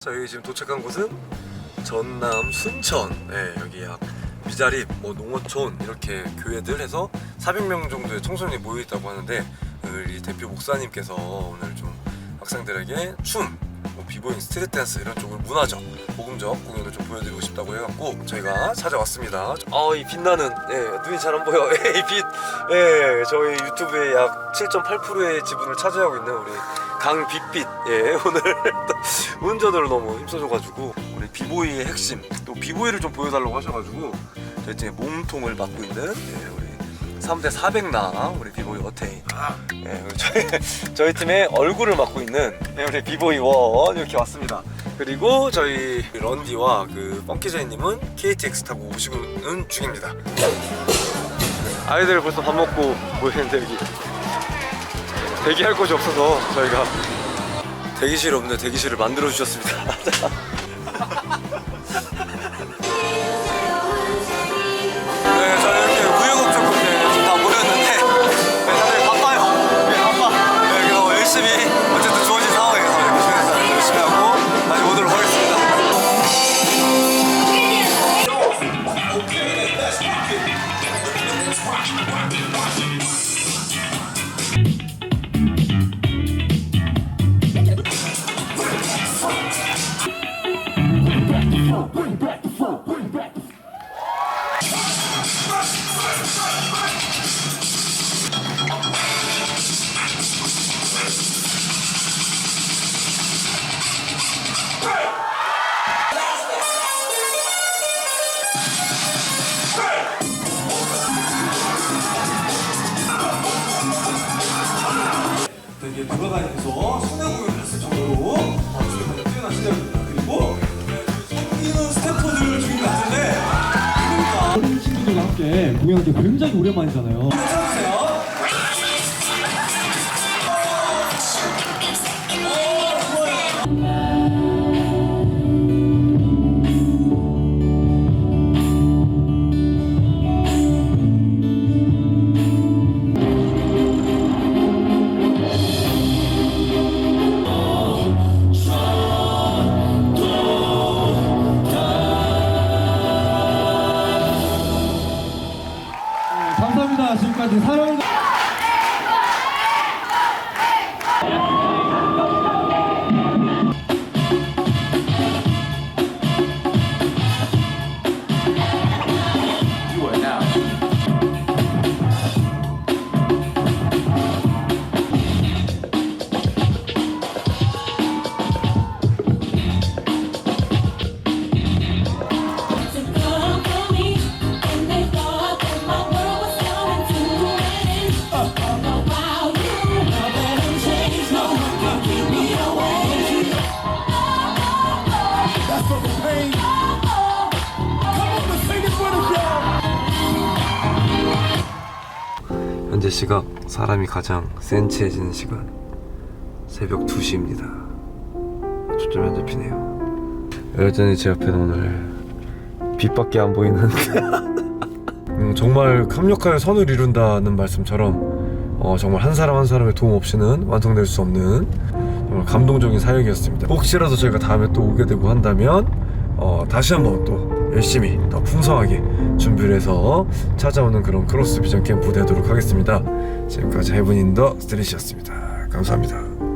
저희 지금 도착한 곳은 전남 순천. 네, 여기 약 미자립, 뭐 농어촌 이렇게 교회들 해서 400명 정도의 청소년이 모여 있다고 하는데 우리 대표 목사님께서 오늘 좀 학생들에게 춤, 뭐 비보잉, 스트릿 댄스 이런 쪽을 문화적, 복음적 공연을 좀 보여드리고 싶다고 해갖고 저희가 찾아왔습니다. 아, 이 빛나는, 예, 눈이 잘 안 보여. 예, 이 빛, 예, 저희 유튜브의 약 7.8%의 지분을 차지하고 있는 우리 강빛빛, 예, 오늘 또 운전으로 너무 힘써줘가지고 우리 비보이의 핵심, 또 비보이를 좀 보여달라고 하셔가지고 저희 팀의 몸통을 맡고 있는 예, 우리 3대 400나 우리 비보이 어테인. 예, 저희, 저희 팀의 얼굴을 맡고 있는 예, 우리 비보이 원 이렇게 왔습니다. 그리고 저희 런디와 그 펑키제이님은 KTX 타고 오시는 중입니다. 아이들 벌써 밥 먹고 모이는데 여기 대기할 곳이 없어서 저희가 대기실 없는데 대기실을 만들어 주셨습니다. 돌아다니면서 성대공연을 했을 정도로 박수를 뛰어난 시대입니다. 그리고 성기는 스태프들 중인 것 같은데 누굽니까? 친구들과 함께 공연한 게 굉장히 오랜만이잖아요. 찾아주세요. 지금까지 사랑을. 현재 시각 사람이 가장 센치해지는 시간 새벽 2시입니다. 초점이 안 잡히네요. 여전히 제 앞에는 오늘 빛밖에 안 보이는 음, 정말 강력하게 선을 이룬다는 말씀처럼 어, 정말 한 사람 한 사람의 도움 없이는 완성될 수 없는 정말 감동적인 사역이었습니다. 혹시라도 저희가 다음에 또 오게 되고 한다면 어, 다시 한번 또 열심히 더 풍성하게 준비를 해서 찾아오는 그런 크로스 비전 캠프 되도록 하겠습니다. 지금까지 헤븐 인더 스트릿이었습니다. 감사합니다.